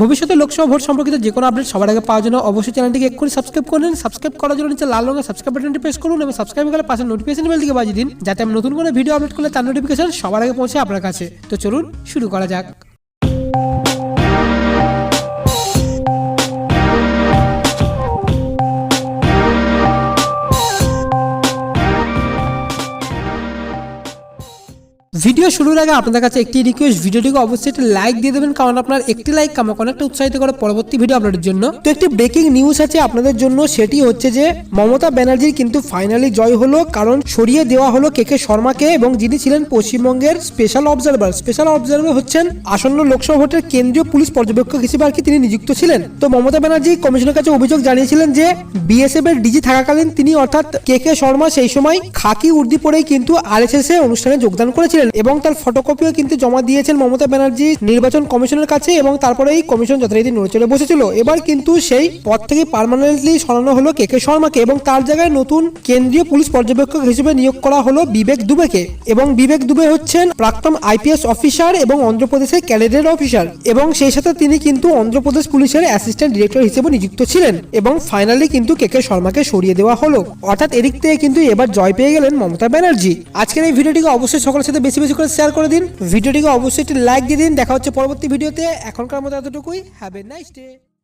ভবিষ্যতে লোকসভা ভোট সম্পর্কিত যে কোনো আপডেট সবার আগে পাওয়ার জন্য অবশ্যই চ্যানেলটিকে এক্ষুনি সাবস্ক্রাইব করে নিন। সাবস্ক্রাইব করার জন্য নিচে লাল রঙের সাবস্ক্রাইব বাটনটি প্রেস করুন এবং সাবস্ক্রাইব করে পাশে নোটিফিকেশন বেল দিকে বাজিয়ে দিন, যাতে আমি নতুন কোনো ভিডিও আপলোড করলে তার নোটিফিকেশন সবার আগে পৌঁছে আপনার কাছে। তো চলুন, শুরু করা যাক। ভিডিও শুরুর আগে আপনাদের কাছে একটি রিকোয়েস্ট ভিডিওটিকে অবশ্যই একটি লাইক দিয়ে দেবেন, কারণ আপনার একটি লাইক আমাকে অনেকটা উৎসাহিত করে পরবর্তী ভিডিও আপলোডের জন্য। তো একটি ব্রেকিং নিউজ আছে আপনাদের জন্য, সেটি হচ্ছে যে মমতা ব্যানার্জির কিন্তু ফাইনালি জয় হলো, কারণ সরিয়ে দেওয়া হলো কে কে শর্মাকে এবং যিনি ছিলেন পশ্চিমবঙ্গের স্পেশাল অবজারভার স্পেশাল অবজারভার হচ্ছেন আসন্ন লোকসভা ভোটের কেন্দ্রীয় পুলিশ পর্যবেক্ষক হিসেবে আর কি তিনি নিযুক্ত ছিলেন। তো মমতা ব্যানার্জি কমিশনের কাছে অভিযোগ জানিয়েছিলেন যে বিএসএফ এর ডিজি থাকাকালীন তিনি অর্থাৎ কে কে শর্মা সেই সময় খাকি উর্দি পরেই কিন্তু আরএসএস এর অনুষ্ঠানে যোগদান করেছিলেন। এবং তার ফটোকপিও কিন্তু জমা দিয়েছেন মমতা ব্যানার্জি নির্বাচন কমিশনের কাছে এবং তারপরে এই কমিশন যথারীতি নড়ে চড়ে বসেছিল। এবার কিন্তু সেই পদ থেকে পার্মানেন্টলি সরানো হলো কে কে শর্মাকে এবং তার জায়গায় নতুন কেন্দ্রীয় পুলিশ পর্যবেক্ষক হিসেবে নিয়োগ করা হলো বিবেক দুবেকে এবং বিবেক দুবে হচ্ছেন প্রাক্তন আইপিএস অফিসার এবং অন্ধ্রপ্রদেশের ক্যাডেটের অফিসার এবং সেই সাথে তিনি কিন্তু অন্ধ্রপ্রদেশ পুলিশের অ্যাসিস্ট্যান্ট ডিরেক্টর হিসেবে নিযুক্ত ছিলেন এবং ফাইনালি কিন্তু কে কে শর্মাকে সরিয়ে দেওয়া হলো। অর্থাৎ এদিক থেকে কিন্তু এবার জয় পেয়ে গেলেন মমতা ব্যানার্জি। আজকের এই ভিডিওটিকে অবশ্যই সকলের সাথে বেশি বেশি করে শেয়ার করে দিন। ভিডিওটিকে অবশ্যই একটি লাইক দিয়ে দিন। দেখা হচ্ছে পরবর্তী ভিডিওতে। এখনকার মতো এতটুকুই। Have a nice day